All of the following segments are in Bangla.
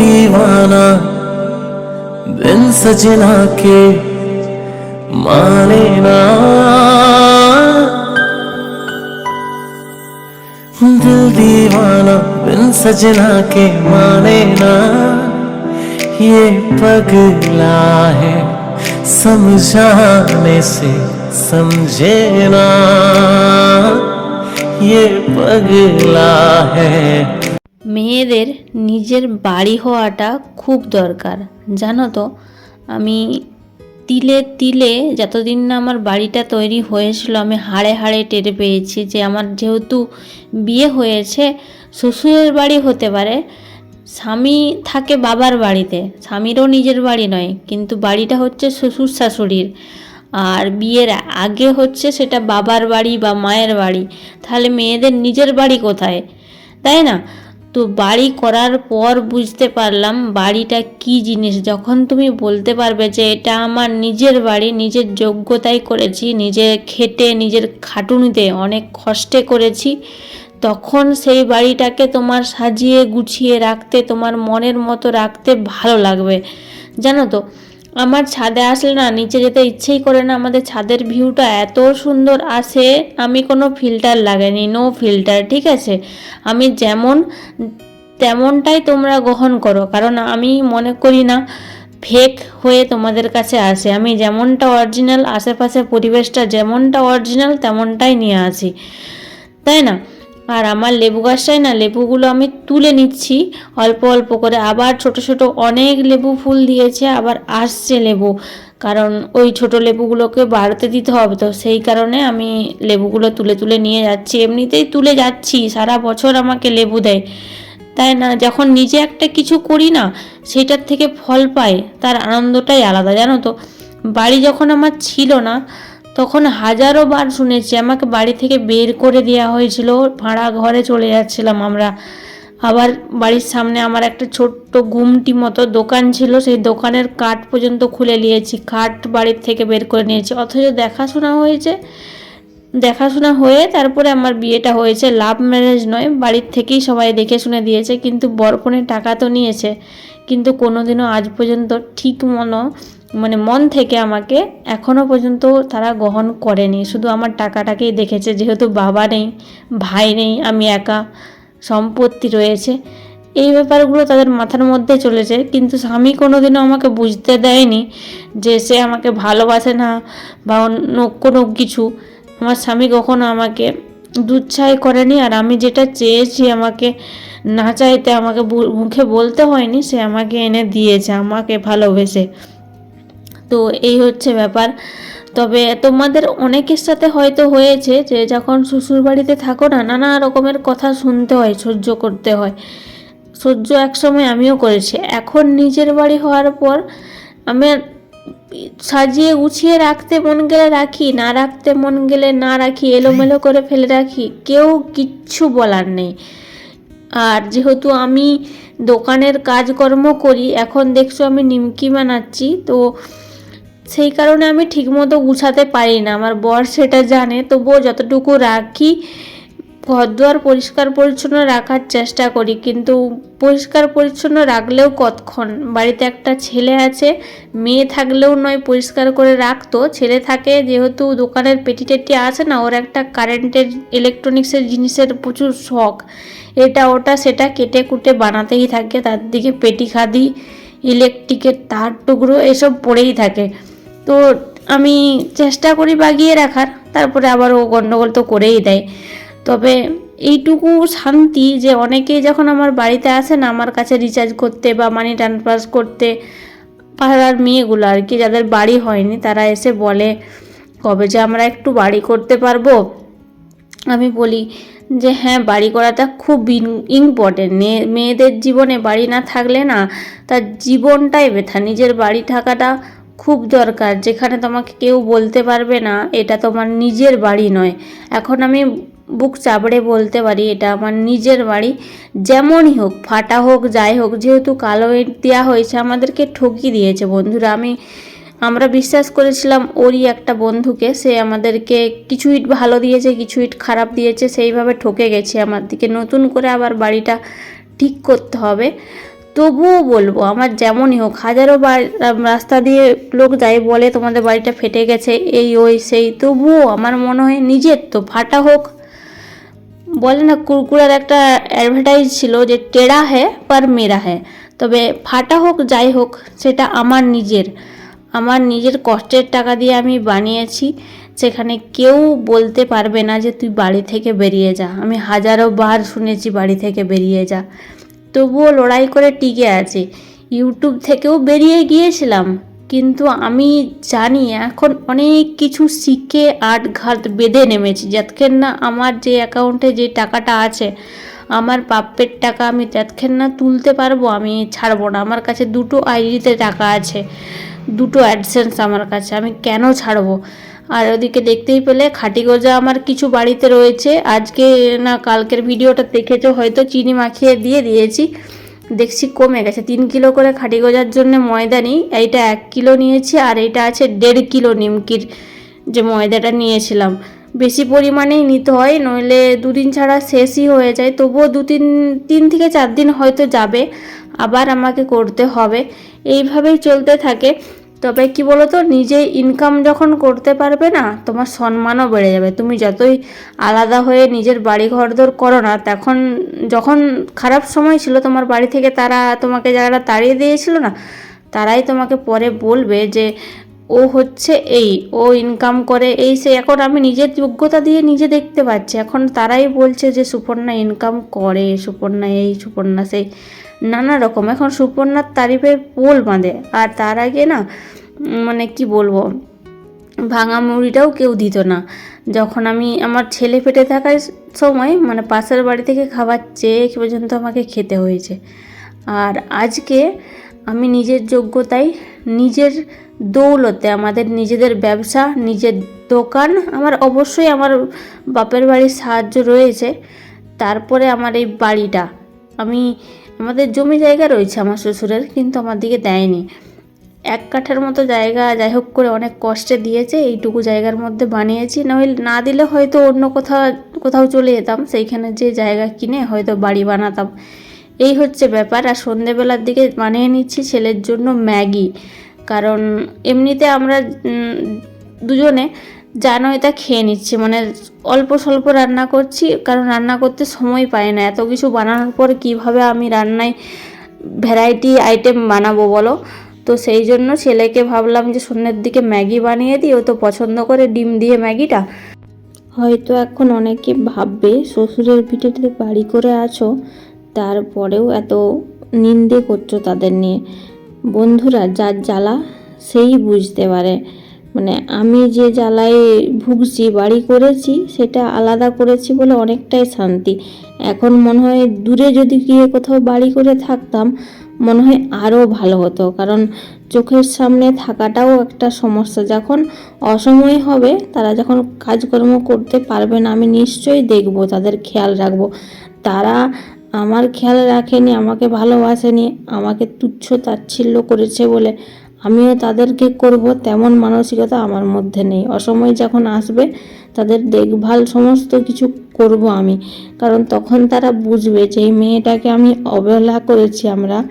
दीवाना, बिन सजना के माने ना। दिल दीवाना, बिन सजना के माने ना। ये पगला है, समझाने से समझे ना। ये पगला है। মেয়েদের নিজের বাড়ি হওয়াটা খুব দরকার। জানো তো, আমি তিলে তিলে যতদিন না আমার বাড়িটা তৈরি হয়েছিল, আমি হাড়ে হাড়ে টের পেয়েছি যে আমার যেহেতু বিয়ে হয়েছে, শ্বশুরের বাড়ি হতে পারে, স্বামী থাকে বাবার বাড়িতে, স্বামীরও নিজের বাড়ি নয়, কিন্তু বাড়িটা হচ্ছে শ্বশুর শাশুড়ির। আর বিয়ের আগে হচ্ছে সেটা বাবার বাড়ি বা মায়ের বাড়ি, তাহলে মেয়েদের নিজের বাড়ি কোথায়? তাই না? তো বাড়ি করার পর বুঝতে পারলাম বাড়িটা কি জিনিস। যখন তুমি বলতে পারবে যে এটা আমার নিজের বাড়ি, নিজের যোগ্যতায় করেছি, নিজের খেটে, নিজের খাটুনিতে অনেক কষ্টে করেছি, তখন সেই বাড়িটাকে তোমার সাজিয়ে গুছিয়ে রাখতে, তোমার মনের মতো রাখতে ভালো লাগবে। জানো তো আমার ছাদে আসলে না, নিচে যেতে ইচ্ছেই করে না। আমাদের ছাদের ভিউটা এত সুন্দর আসে আমি কোনো ফিল্টার লাগাইনি নো ফিল্টার ঠিক আছে? আমি যেমন, তেমনটাই তোমরা গ্রহণ করো, কারণ আমি মনে করি না ফেক হয়ে তোমাদের কাছে আসে আমি যেমনটা অরিজিনাল আশেপাশে পরিবেশটা যেমনটা অরিজিনাল তেমনটাই নিয়ে আসি। তাই না? আর আমার লেবু গাছটায় না লেবুগুলো আমি তুলে নিচ্ছি। অল্প অল্প করে আবার ছোট ছোট অনেক লেবু ফুল দিয়েছে, আবার আসছে লেবু। কারণ ওই ছোট লেবুগুলোকে বাড়তে দিতে হবে, তো সেই কারণে আমি লেবুগুলো তুলে তুলে নিয়ে যাচ্ছি। এমনিতেই তুলে যাচ্ছি, সারা বছর আমাকে লেবু দেয়। তাই না, যখন নিজে একটা কিছু করি না, সেটার থেকে ফল পাই, তার আনন্দটাই আলাদা। জানো তো, বাড়ি যখন আমার ছিল না তখন হাজারো বার শুনেছি, আমাকে বাড়ি থেকে বের করে দেওয়া হয়েছিল, ভাড়া ঘরে চলে যাচ্ছিলাম আমরা। আবার বাড়ির সামনে আমার একটা ছোট্ট গুমটি মতো দোকান ছিল, সেই দোকানের কাঠ পর্যন্ত খুলে নিয়েছি, কাঠ বাড়ির থেকে বের করে নিয়েছি। অথচ দেখাশোনা হয়েছে, দেখাশোনা হয়ে তারপরে আমার বিয়েটা হয়েছে, লাভ ম্যারেজ নয়, বাড়ির থেকেই সবাই দেখে শুনে দিয়েছে, কিন্তু বরপণের টাকা তো নিয়েছে, কিন্তু কোনোদিনও আজ পর্যন্ত ঠিক মনো মানে মন থেকে আমাকে এখনও পর্যন্ত তারা গ্রহণ করেনি। শুধু আমার টাকাটাকেই দেখেছে, যেহেতু বাবা নেই, ভাই নেই, আমি একা, সম্পত্তি রয়েছে। এই ব্যাপারগুলো তাদের মাথার মধ্যে চলেছে, কিন্তু স্বামী কোনোদিনও আমাকে বুঝতে দেয়নি যে সে আমাকে ভালোবাসে না বা অন্য কোনো কিছু। আমার স্বামী কখনো আমাকে দুচ্ছাই করেনি, আর আমি যেটা চেয়েছি আমাকে না চাইতে, আমাকে মুখে বলতে হয়নি, সে আমাকে এনে দিয়েছে, আমাকে ভালোবেসে। তো এই হচ্ছে ব্যাপার। তবে তোমাদের অনেকের সাথে হয়তো হয়েছে যে যখন শ্বশুর বাড়িতে থাকো না, নানা রকমের কথা শুনতে হয়, সহ্য করতে হয়। সহ্য একসময় আমিও করেছি। এখন নিজের বাড়ি হওয়ার পর আমি সাজিয়ে গুছিয়ে রাখতে মন গেলে রাখি, না রাখতে মন গেলে না রাখি, এলোমেলো করে ফেলে রাখি, কেউ কিচ্ছু বলার নেই। আর যেহেতু আমি দোকানের কাজকর্ম করি, এখন দেখছ আমি নিমকি বানাচ্ছি, তো সেই কারণে আমি ঠিকমতো গুছাতে পারি না। আমার বর সেটা জানে, তবুও যতটুকু রাখি, ঘরদুয়ার পরিষ্কার পরিচ্ছন্ন রাখার চেষ্টা করি। কিন্তু পরিষ্কার পরিচ্ছন্ন রাখলেও কতক্ষণ? বাড়িতে একটা ছেলে আছে, মেয়ে থাকলেও নয়, পরিষ্কার করে রাখতো। ছেলে থাকে যেহেতু দোকানের পেটি টেটি আছে না, ওর একটা কারেন্টের, ইলেকট্রনিক্সের জিনিসের প্রচুর শখ। এটা, ওটা, সেটা কেটে কুটে বানাতেই থাকে। তার দিকে পেটি খাদি, ইলেকট্রিকের তার টুকরো, এসব পড়েই থাকে। তো আমি চেষ্টা করি বাগিয়ে রাখার, তারপরে আবার ও গণ্ডগোল তো করেই দেয়। তবে এইটুকু শান্তি যে অনেকেই যখন আমার বাড়িতে আসে না, আমার কাছে রিচার্জ করতে বা মানি ট্রান্সফার করতে, পাড়ার মেয়েগুলো আর কি, যাদের বাড়ি হয়নি, তারা এসে বলে, কবে যে আমরা একটু বাড়ি করতে পারব? আমি বলি যে হ্যাঁ বাড়ি করাটা খুব ইম্পর্টেন্ট মেয়েদের জীবনে বাড়ি না থাকলে না, তার জীবনটাই বেথা। নিজের বাড়ি থাকাটা খুব দরকার, যেখানে তোমাকে কেউ বলতে পারবে না, এটা তোমার নিজের বাড়ি নয়। এখন আমি বুক চাপড়ে বলতে পারি, এটা আমার নিজের বাড়ি। যেমনই হোক, ফাটা হোক, যাই হোক, যেহেতু কালো ইট দেওয়া হয়েছে, আমাদেরকে ঠকিয়ে দিয়েছে বন্ধুরা। আমি, আমরা বিশ্বাস করেছিলাম ওরই একটা বন্ধুকে, সে আমাদেরকে কিছু ইট ভালো দিয়েছে, কিছু ইট খারাপ দিয়েছে, সেইভাবে ঠকে গেছে। আমার দিকে নতুন করে আবার বাড়িটা ঠিক করতে হবে। তবুও বলব, আমার যেমনই হোক, হাজারো রাস্তা দিয়ে লোক যায় বলে তোমাদের বাড়িটা ফেটে গেছে, এই, ওই, সেই, তবুও আমার মনে হয় নিজের তো ফাটা হোক। বলে না, কুরকুরার একটা অ্যাডভার্টাইজ ছিল যে টেরা হ্যাঁ পার মেরা হ্যাঁ তবে ফাটা হোক, যাই হোক, সেটা আমার নিজের। আমার নিজের কষ্টের টাকা দিয়ে আমি বানিয়েছি, সেখানে কেউ বলতে পারবে না যে, তুই বাড়ি থেকে বেরিয়ে যা। আমি হাজারো বার শুনেছি, বাড়ি থেকে বেরিয়ে যা। তবুও লড়াই করে টিকে আছে। ইউটিউব থেকেও বেরিয়ে গিয়েছিলাম। কিন্তু আমি জানি এখন অনেক কিছু শিখে আট ঘাট বেঁধে নেমেছি। যতক্ষণ না আমার যে অ্যাকাউন্টে যে টাকাটা আছে, আমার প্রাপ্যের টাকা আমি যতক্ষণ না তুলতে পারব, আমি ছাড়বো না। আমার কাছে দুটো আইডিতে টাকা আছে, দুটো অ্যাডসেন্স আমার কাছে, আমি কেন ছাড়বো? আর ওদিকে দেখতেই পেলে খাটি গজা আমার কিছু বাড়িতে রয়েছে। আজকে না, কালকের ভিডিওটা দেখেছ, হয়তো চিনি মাখিয়ে দিয়ে দিয়েছি। দেখছি কমে গেছে। তিন কিলো করে খাটি গজার জন্য ময়দা নিই। এইটা এক কিলো নিয়েছি আর এইটা আছে দেড় কিলো নিমকির যে ময়দাটা নিয়েছিলাম। বেশি পরিমাণেই নিতে হয়, নইলে দুদিন ছাড়া শেষই হয়ে যায়। তবুও দু তিন তিন থেকে চার দিন হয়তো যাবে। আবার আমাকে করতে হবে। এইভাবেই চলতে থাকে। তবে কি বলো তো নিজে ইনকাম যখন করতে পারবে না, তোমার সম্মানও বেড়ে যাবে। তুমি যতই আলাদা হয়ে নিজের বাড়ি ঘরদোর করো না, তখন যখন খারাপ সময় ছিল তোমার বাড়ি থেকে তারা তোমাকে যারা তাড়িয়ে দিয়েছিল না, তারাই তোমাকে পরে বলবে যে, ও হচ্ছে এই, ও ইনকাম করে এই, সে। এখন আমি নিজের যোগ্যতা দিয়ে নিজে দেখতে পাচ্ছি। এখন তারাই বলছে যে, সুপর্ণা ইনকাম করে, সুপর্ণা এই, সুপর্ণা সেই। নানা রকম। এখন সুপর্ণার তারিফের পোল বাঁধে। আর তার আগে না মানে কি বলব, ভাঙা মুড়িটাও কেউ দিত না। যখন আমি আমার ছেলে পেটে থাকার সময় মানে পাশের বাড়ি থেকে খাবার চেয়ে পর্যন্ত আমাকে খেতে হয়েছে। আর আজকে আমি নিজের যোগ্যতায়, নিজের দৌলতে, আমাদের নিজেদের ব্যবসা, নিজের দোকান, আমার অবশ্যই আমার বাপের বাড়ির সাহায্য রয়েছে। তারপরে আমার এই বাড়িটা। আমি আমাদের জমি জায়গা রয়েছে আমার শ্বশুরের, কিন্তু আমার দিকে দেয়নি। এক কাঠার মতো জায়গা, যাই হোক করে অনেক কষ্টে দিয়েছে, এইটুকু জায়গার মধ্যে বানিয়েছি। নইলে না দিলে হয়তো অন্য কোথাও কোথাও চলে যেতাম, সেইখানে যে জায়গা কিনে হয়তো বাড়ি বানাতাম। এই হচ্ছে ব্যাপার। আর সন্ধেবেলার দিকে বানিয়ে নিচ্ছি ছেলের জন্য ম্যাগি। কারণ এমনিতে আমরা দুজনে জানো, এটা খেয়ে নিচ্ছি। মানে অল্প স্বল্প রান্না করছি, কারণ রান্না করতে সময় পাই না। এত কিছু বানানোর পর কীভাবে আমি রান্নায় ভ্যারাইটি আইটেম বানাবো বলো? তো সেই জন্য ছেলেকে ভাবলাম যে সন্ধ্যের দিকে ম্যাগি বানিয়ে দিই। ও তো পছন্দ করে ডিম দিয়ে ম্যাগিটা। হয়তো এখন অনেকে ভাববে, শ্বশুরের পিঠেতে বাড়ি করে আছো, তারপরেও এত নিন্দে করছ তাদের নিয়ে। বন্ধুরা, যার জ্বালা সেই বুঝতে পারে। মানে আমি যে জ্বালায় ভুগছি, বাড়ি করেছি, সেটা আলাদা করেছি বলে অনেকটাই শান্তি। এখন মনে হয় দূরে যদি গিয়ে কোথাও বাড়ি করে থাকতাম, মনে হয় আরও ভালো হতো। কারণ চোখের সামনে থাকাটাও একটা সমস্যা। যখন অসময় হবে, তারা যখন কাজকর্ম করতে পারবে না, আমি নিশ্চয়ই দেখব, তাদের খেয়াল রাখব। তারা আমার খেয়াল রাখেনি, আমাকে ভালোবাসেনি, আমাকে তুচ্ছ তাচ্ছিল্য করেছে বলে আমিও তাদেরকে করব, তেমন মানসিকতা আমার মধ্যে নেই। অসময় যখন আসবে, তাদের দেখভাল সমস্ত কিছু করব আমি। কারণ তখন তারা বুঝবে যে এই মেয়েটাকে আমি অবহেলা করেছি আমরা,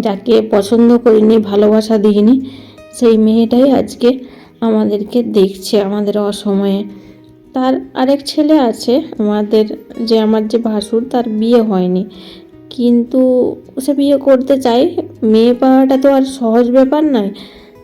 যাকে পছন্দ করিনি, ভালোবাসা দিইনি, সেই মেয়েটাই আজকে আমাদেরকে দেখছে আমাদের অসময়ে। তার আরেক ছেলে আছে, আমাদের যে আমার যে ভাসুর, তার বিয়ে হয়নি। কিন্তু সে বিয়ে করতে চায়। মেয়ে পাওয়াটা তো আর সহজ ব্যাপার নয়।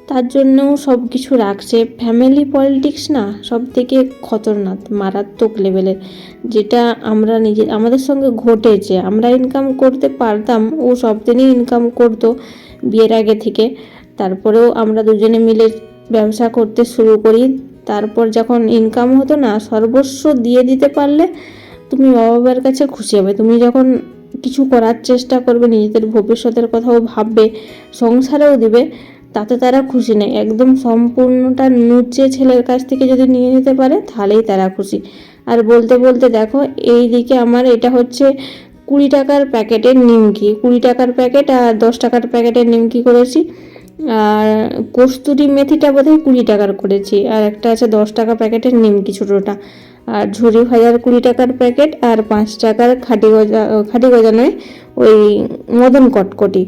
তার জন্যও সব কিছু রাখছে। ফ্যামিলি পলিটিক্স না সব থেকে খতরনাক, মারাত্মক লেভেলের যেটা আমরা নিজে, আমাদের সঙ্গে ঘটেছে। আমরা ইনকাম করতে পারতাম, ও সব দিনই ইনকাম করতো বিয়ের আগে থেকে। তারপরেও আমরা দুজনে মিলে ব্যবসা করতে শুরু করি। তারপর যখন ইনকাম হতো না, সর্বস্ব দিয়ে দিতে পারলে তুমি মা বাবার কাছে খুশি হবে। তুমি যখন কিছু করার চেষ্টা করবে, নিজেদের ভবিষ্যতের কথাও ভাববে, সংসারেও দিবে, তাতে তারা খুশি নেই। একদম সম্পূর্ণটা নুচে ছেলের কাছ থেকে যদি নিয়ে নিতে পারে, তাহলেই তারা খুশি। আর বলতে বলতে দেখো এই দিকে আমার এটা হচ্ছে কুড়ি টাকার প্যাকেটের নিমকি। কুড়ি টাকার প্যাকেট আর দশ টাকার প্যাকেটের নিমকি করেছি। আর কস্তুরি মেথিটা বোধহয় কুড়ি টাকার করেছি। আর একটা আছে দশ টাকা প্যাকেটের নিমকি ছোটোটা। আর ঝুরি ভাজার কুড়ি টাকার প্যাকেট আর পাঁচ টাকার খাটি গজা খাটি গজা নয় ওই মদন কটকটি।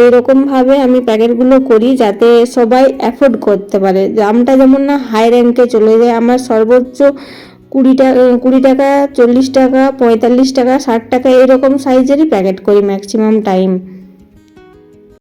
এইরকমভাবে আমি প্যাকেটগুলো করি যাতে সবাই অ্যাফোর্ড করতে পারে। দামটা যেমন না হাই র্যাঙ্কে চলে যায়, আমার সর্বোচ্চ কুড়ি টাকা কুড়ি টাকা, চল্লিশ টাকা, পঁয়তাল্লিশ টাকা, ষাট টাকা এরকম সাইজেরই প্যাকেট করি ম্যাক্সিমাম টাইম।